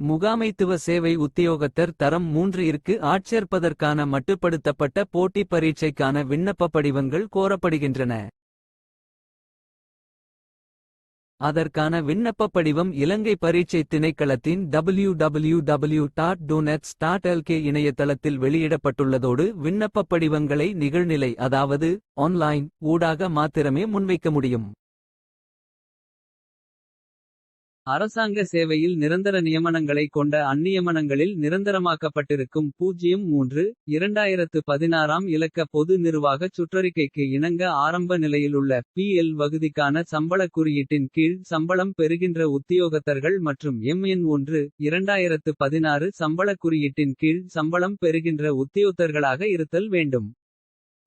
முகாமைத்துவ சேவை உத்தியோகத்தர் தரம் மூன்று இருக்கு ஆட்சேர்ப்பதற்கான மட்டுப்படுத்தப்பட்ட போட்டி பரீட்சைக்கான விண்ணப்ப படிவங்கள் கோரப்படுகின்றன. அதற்கான விண்ணப்ப படிவம் இலங்கை பரீட்சை திணைக்களத்தின் W W W dot doenets dot LK இணையதளத்தில் வெளியிடப்பட்டுள்ளதோடு விண்ணப்ப படிவங்களை நிகழ்நிலை அதாவது ஆன்லைன் ஊடாக மாத்திரமே முன்வைக்க முடியும். அரசாங்க சேவையில் நிரந்தர நியமனங்களை கொண்ட அந்நியமனங்களில் நிரந்தரமாக்கப்பட்டிருக்கும் பூஜ்ஜியம் மூன்று. இரண்டாயிரத்து பதினாறாம் இலக்க பொது நிர்வாகச் சுற்றறிக்கைக்கு இணங்க ஆரம்ப நிலையிலுள்ள பி.எல். வகுதிக்கான சம்பளக் குறியீட்டின் கீழ் சம்பளம் பெறுகின்ற உத்தியோகத்தர்கள் மற்றும் எம்.என். ஒன்று. இரண்டாயிரத்து பதினாறு சம்பளக் குறியீட்டின் கீழ் சம்பளம் பெறுகின்ற உத்தியோகத்தர்களாக இருத்தல் வேண்டும்.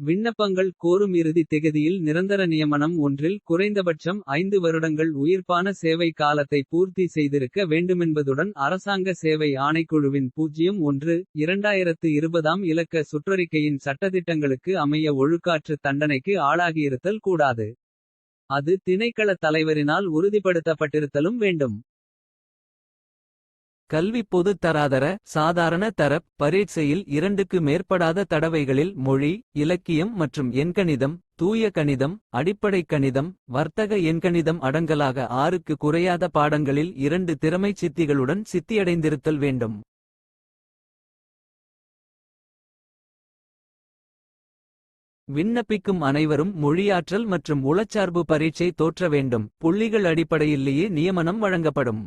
விண்ணப்பங்கள் கோரும் இறுதி திகதியில் நிரந்தர நியமனம் ஒன்றில் குறைந்தபட்சம் ஐந்து வருடங்கள் உயிர்ப்பான சேவை காலத்தை பூர்த்தி செய்திருக்க வேண்டுமென்பதுடன் அரசாங்க சேவை ஆணைக்குழுவின் பூஜ்ஜியம் ஒன்று. இரண்டாயிரத்து இருபதாம் இலக்க சுற்றறிக்கையின் சட்டதிட்டங்களுக்கு அமைய ஒழுக்காற்று தண்டனைக்கு ஆளாகியிருத்தல் கூடாது. அது திணைக்களத் தலைவரினால் உறுதிப்படுத்தப்பட்டிருத்தலும் வேண்டும். கல்வி பொது தராதர சாதாரண தரப் பரீட்சையில் இரண்டுக்கு மேற்படாத தடவைகளில் மொழி இலக்கியம் மற்றும் எண்கணிதம் தூய கணிதம் அடிப்படை கணிதம் வர்த்தக எண்கணிதம் அடங்கலாக ஆறுக்கு குறையாத பாடங்களில் இரண்டு திறமைச் சித்திகளுடன் சித்தியடைந்திருத்தல் வேண்டும். விண்ணப்பிக்கும் அனைவரும் மொழியாற்றல் மற்றும் உளச்சார்பு பரீட்சை தோற்ற வேண்டும். புள்ளிகள் அடிப்படையிலேயே நியமனம் வழங்கப்படும்.